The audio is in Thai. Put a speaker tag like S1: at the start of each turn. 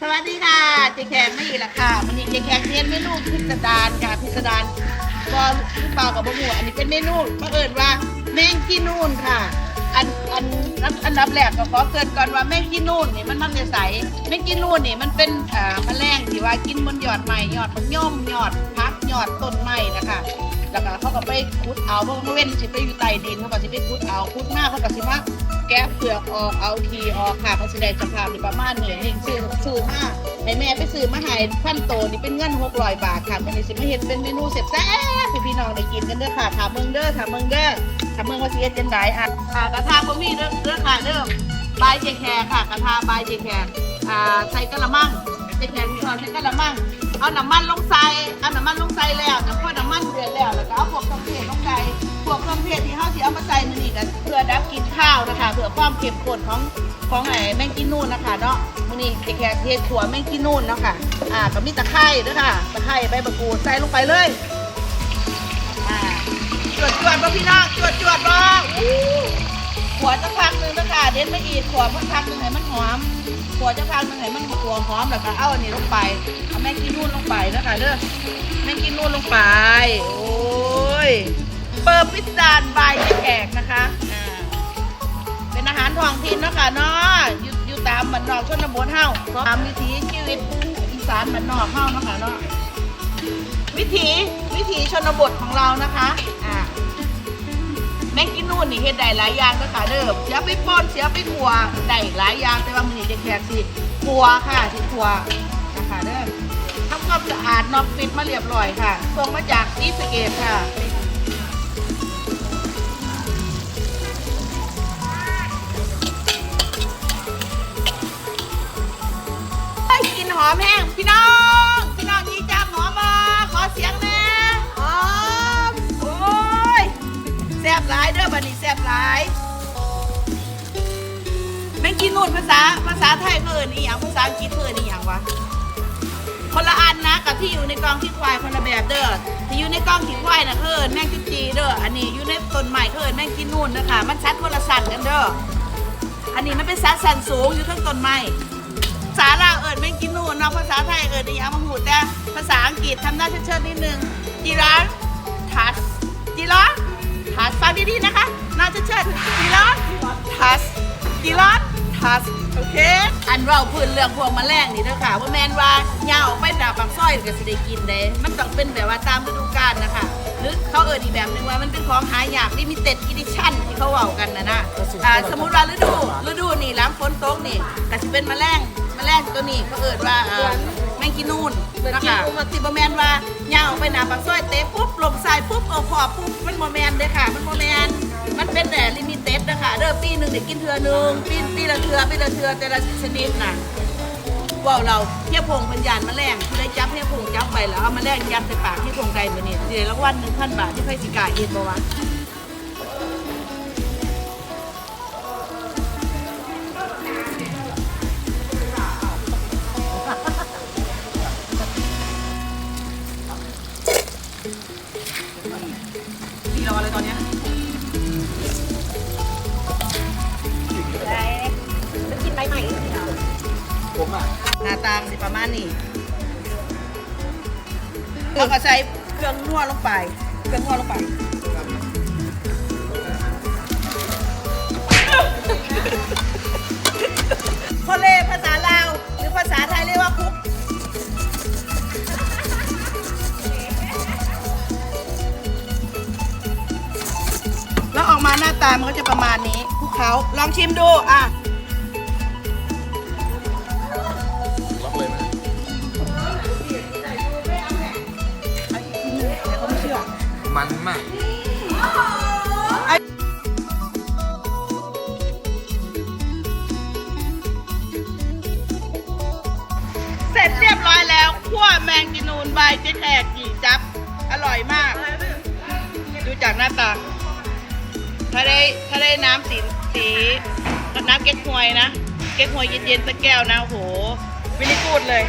S1: สวัสดีค่ะเจ๊แขกไม่อีกละค่ะวันนี้เจ๊แขกเรียนเมนูพิสดารค่ะพิสดารก็หรือเปล่ากับบะหมูอันนี้เป็นเมนูบังเอิญว่าแมงกีนูนค่ะ อันอันอันอันดับแรกก็ขอเกินก่อนว่าแมงกีนูนนี่มันมันจะใสแมงกีนูนนี่มันเป็นอ่าแมลงที่ว่ากินบนยอดไม้ยอดมะย่อมยอดพักยอดต้นไม้นะคะ แล้วก็เขาก็ไปขุดเอาเพราะว่าเว้นสิไปอยู่ใต้ดินเขาก็สิไปขุดเอาขุดมากเขาก็สิมาแกะเปลือกออกเอาทีออกค่ะเขาสิได้สภาพนี่ประมาณนี้นี่ซื้อซื้อมาให้แม่ไปซื้อมาให้พันโตนี่เป็นเงิน600บาทค่ะมันนี่สิมาเฮ็ดเป็นเมนูแซ่บๆให้พี่น้องได้กินกันเด้อค่ะถามเมืองเด้อถามเมืองเด้อถามเมืองว่าสิเฮ็ดจังไดอะค่ะกระทะบ่มีเด้อเด้อค่ะเด้อบายเจแคร์ค่ะกระทะบายเจแคร์อ่าใส่กะละมังเจแคร์ที่ชอบใส่กะละมัง เอาน้ำมันลงใส่เอาน้ำมันลงใส่แล้วน้ำพอน้ำมันเดือดแล้วแล้วก็เอาพวกเครื่องเทศลงใส่พวกเครื่องเทศที่เฮาสิเอามาใส่มื้อนี้ก็เพื่อดับกลินข้าวนะคะเพื่อความเข้มข้นของของไอ้แมงกินูนนะคะเนาะมื้อนี้เจแคร์เทศถั่วแมงกินนูนเนาะค่ะอ่าก็มีตะไคร้ด้วยค่ะตะไคร้ใบมะกรูดใส่ลงไปเลยอ่าจวดจวดบ่พี่น้องจวดจวดบ่อู้ ขัวจะพักหนึงนะคะเด็ดไม่อีกขัวพักพักหนึงให้มันหอมขัวจะพักหนึงให้มันขัวหอมแล้วก็เอาอันนี้ลงไปเอาแม่งกินนู่นลงไปนะคะเด้อแม่งกินนู่นลงไป โอ้ยเปิดพิซซ่าบายเจ๊แขกนะคะอ่าเป็นอาหารท้องถิ่นเนาะคะเนาะอยู่อยู่ตามบ้านนอกชนบทเฮาตามวิถีชีวิตอีสานบ้านนอกเฮาเนาะคะเนาะวิถีวิถีชนบทของเรานะคะอ่า แมงกินนู่นนี่เฮ็ดได้หลายอย่างก็ค่ะเด้อเสียไปป่นเสียไปขัวได้หลายอย่างแต่ว่ามื้อนี้จะแขกสิขัวค่ะสิขัวนะคะเด้อทำความสะอาดนอกฟิตมาเรียบร้อยค่ะส่งมาจากซีสเกตค่ะ หลายเด้อบัดนี้แซ่บหลายแม่งกินนู่นภาษาภาษาไทยเพิ่นอีหยังภาษาอังกฤษเพิ่นอีหยังวะคนละอันนะกับที่อยู่ในกองที่ควายคนละแบบเด้อที่อยู่ในกองที่ควายนะเพิ่นแม่งกินจีเด้ออันนี้อยู่ในต้นไม้เพิ่นแม่งกินนู่นนะคะมันชัดคนละสันกันเด้ออันนี้มันเป็นสัดสันสูงอยู่ทั้งต้นไม้ภาษาลาวเอิญไม่กินนู่นเนาะภาษาไทยเอิญอีหยังมาหูแต่ภาษาอังกฤษทำหน้าเชิดๆนิดนึงจีรันทัสจีรัน ทัสฟังดีๆนะคะน้าเชิดๆจีรันทัสจีรันทัสโอเค อันเราพื้นเรื่องพวกแมลงนี่เด้อค่ะ ว่าแมนว่าเหงาออกไปดาบปากซอยก็สิได้กินเด้มันต้องเป็นแบบว่าตามฤดูกาลนะคะ หรือเขาเอิญอีกแบบนึงว่ามันเป็นของหายากลิมิเต็ดอีดิชั่นที่เขาเว้ากันนะนะอ่าสมมุติว่าฤดูฤดูนี่ล้ำฝนตกนี่ก็สิเป็นมแมลงแมลงตัวนี้เขาเอิดว่าอ่อแม งกินนูนนะคะมันติบแมนว่าย่างออกไปหนาปากซอยเตะปุ๊บลมสายปุ๊บเอาขอบปุ๊บมันโมแมนเลยค่ะ มันโมแมนมันเป็นแต่ลิมิเต็ดนะคะเด้อปีหนึ่งได้กินเทือหนึ่งปีปีละเทือปีละเทือแต่ละชนิดน่ะว่าวเราเทียบพงเป็นยานแมลงผู้ใดจับเทียบพงจับไปแล้วเอาแมลงยัดใส่ปากที่พงใดมาเนี่ยเดี๋ยวรางวัลหนึ่งพันบาทที่ไฟสิกาเอ็นบวะ
S2: รออะไรตอนเนี้ย
S3: จะกินใบใหม่
S2: ผมอะ
S1: หน้าตามันสิประมาณนี้เราก็ใส่เครื่องนวดลงไป เครื่องนวดลงไปาหน้าตามันก็จะประมาณนี้คลุกเขาลองชิมดูอะ
S2: ล็อกเลยไหม
S1: เดี๋ยวเขาไม่เชื่อ
S2: มันมาก
S1: เสร็จเรียบร้อยแล้วคั่วแมงกินูนใบเจ๊แขกกี่จับ อร่อยมาก ดูจากหน้าตา ถ้าได้ถ้าได้น้ำสีสีน้ำเก๊กฮวยนะ เก๊กฮวยเย็นๆสักแก้วนะโอ้โหวิลลี่กูดเลย